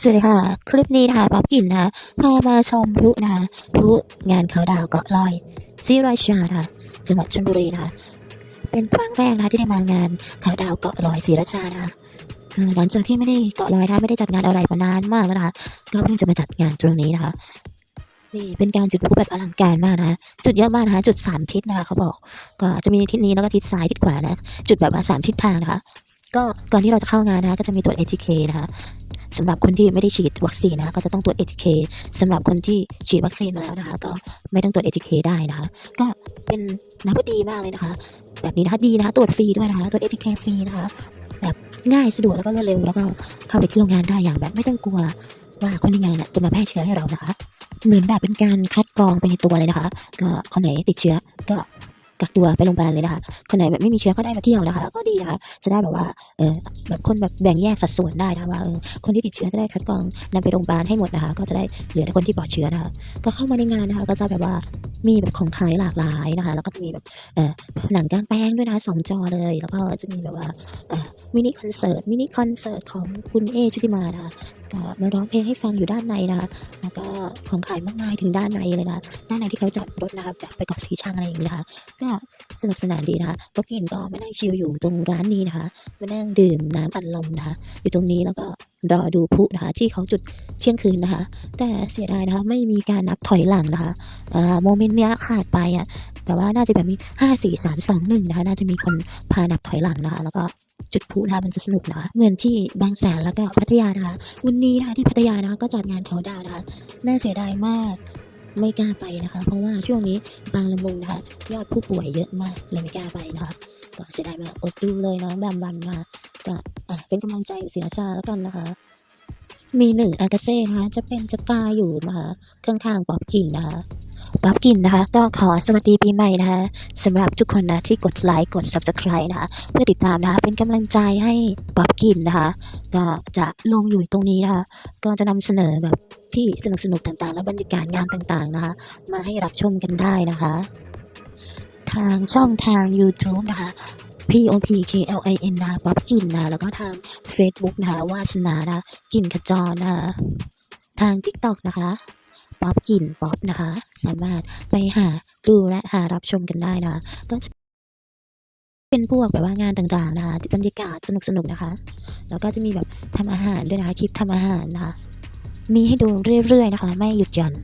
สวัสดีค่ะ คลิปนี้นะคะป๊อปกินนะคะพามาชมพลุนะคะพลุงานเขาดาวเกาะลอยซีราชานะคะจังหวัดชลบุรีนะคะเป็นครั้งแรกนะที่ได้มางานเขาดาวเกาะลอยศรีราชานะคะหลังจากที่ไม่ได้เกาะลอยนะไม่ได้จัดงานอะไรมานานมากแล้วนะคะก็เพิ่งจะมาจัดงานตรงนี้นะคะนี่เป็นการจุดพลุแบบอลังการมากนะคะจุดเยอะมากนะคะจุดสามทิศนะคะเขาบอก ก็จะมีทิศนี้แล้วก็ทิศซ้ายทิศขวานะ จุดแบบว่าสามทิศทางนะคะ ก็ก่อนที่เราจะเข้างานนะคะก็จะมีตรวจ ATK นะคะสำหรับคนที่ไม่ได้ฉีดวัคซีนนะคะก็จะต้องตรวจ ATK สำหรับคนที่ฉีดวัคซีนมาแล้วนะคะ ก็ไม่ต้องตรวจ ATK ได้นะคะ ก็เป็นนับว่าดีมากเลยนะคะ แบบนี้นะคะดีนะคะตรวจฟรีด้วยนะคะตรวจ ATK ฟรีนะคะแบบง่ายสะดวกแล้วก็รวดเร็วแล้วก็เข้าไปเที่ยวงานได้อย่างแบบไม่ต้องกลัวว่าคนในงานจะมาแพร่เชื้อให้เรานะคะ เหมือนแบบเป็นการคัดกรองไปในตัวเลยนะคะ ก็คนไหนติดเชื้อก็ กักตัวไปโรงพยาบาลเลยนะคะคนไหนแบบไม่มีเชื้อก็ได้มาเที่ยวนะคะก็ดีนะคะจะได้แบบว่าเออแบบคนแบบแบ่งแยกสัดส่วนได้นะคะว่าเออคนที่ติดเชื้อจะได้คัดกรองนำไปโรงพยาบาลให้หมดนะคะ ก็จะได้เหลือแต่คนที่ปลอดเชื้อนะคะ ก็เข้ามาในงานนะคะ ก็จะแบบว่ามีแบบของขายหลากหลายนะคะ แล้วก็จะมีแบบเอ่อหนังกลางแปลงด้วยนะคะสองจอเลย แล้วก็จะมีแบบว่าเออมินิคอนเสิร์ตมินิคอนเสิร์ตของคุณเอชุติมานะคะ มาร้องเพลงให้ฟังอยู่ด้านในนะคะแล้วก็ของขายมากมายถึงด้านในเลยนะด้านในที่เขาจอดรถนะคะแบบไปเกาะสีชังอะไรอย่างเงี้ยนะคะก็สนุกสนานดีนะคะก็กินก็มานั่งชิลอยู่ตรงร้านนี้นะคะมานั่งดื่มน้ำอัดลมนะคะอยู่ตรงนี้แล้วก็รอดูพลุนะคะที่เขาจุดเที่ยงคืนนะคะ แต่เสียดายนะคะไม่มีการนับถอยหลังนะคะอ่าโมเมนต์เนี้ยขาดไปอะแต่ว่าน่าจะแบบมีห้าสี่สามสองหนึ่งนะคะน่าจะมีคนพานับถอยหลังนะคะแล้วก็จุดพลุนะคะมันจะสนุกนะคะเหมือนที่บางแสนแล้วก็พัทยานะคะวันนี้นะคะที่พัทยานะคะก็จัดงานเขาดาวนะคะน่าเสียดายมากไม่กล้าไปนะคะ เพราะว่าช่วงนี้บางละมุงนะคะ ยอดผู้ป่วยเยอะมากเลยไม่กล้าไปนะคะก็เสียดายมากอดดูเลยน้องแบมบันมาก็เป็นกำลังใจศรีราชาแล้วกันนะคะ มีหนึ่งอากาเซ่นะคะจะเป็นจะตายอยู่นะคะข้างๆป๊อบกินนะคะ ป๊อบกินนะคะก็ขอสวัสดีปีใหม่นะคะสำหรับทุกคนนะที่กดไลค์กด subscribe นะคะเพื่อติดตามนะคะเป็นกำลังใจให้ป๊อบกินนะคะ ก็จะลงอยู่ตรงนี้นะคะก็จะนำเสนอแบบที่สนุกสนุกๆต่างๆ และบรรยากาศงานต่างๆนะคะ มาให้รับชมกันได้นะคะ ทางช่องทาง YouTube นะคะ P O P K L I N นะคะป๊อปกินนะแล้วก็ทาง Facebook นะคะวาสนานะกินขจรนะคะทาง TikTok นะคะ ป๊อปกลิ่นป๊อปนะคะ สามารถไปหาดูและหารับชมกันได้นะคะก็จะเป็นพวกแบบว่างานต่างๆนะคะบรรยากาศสนุกสนุกนะคะ แล้วก็จะมีแบบทำอาหารด้วยนะคะคลิปทำอาหารนะคะ มีให้ดูเรื่อยๆนะคะ ไม่หยุดหย่อน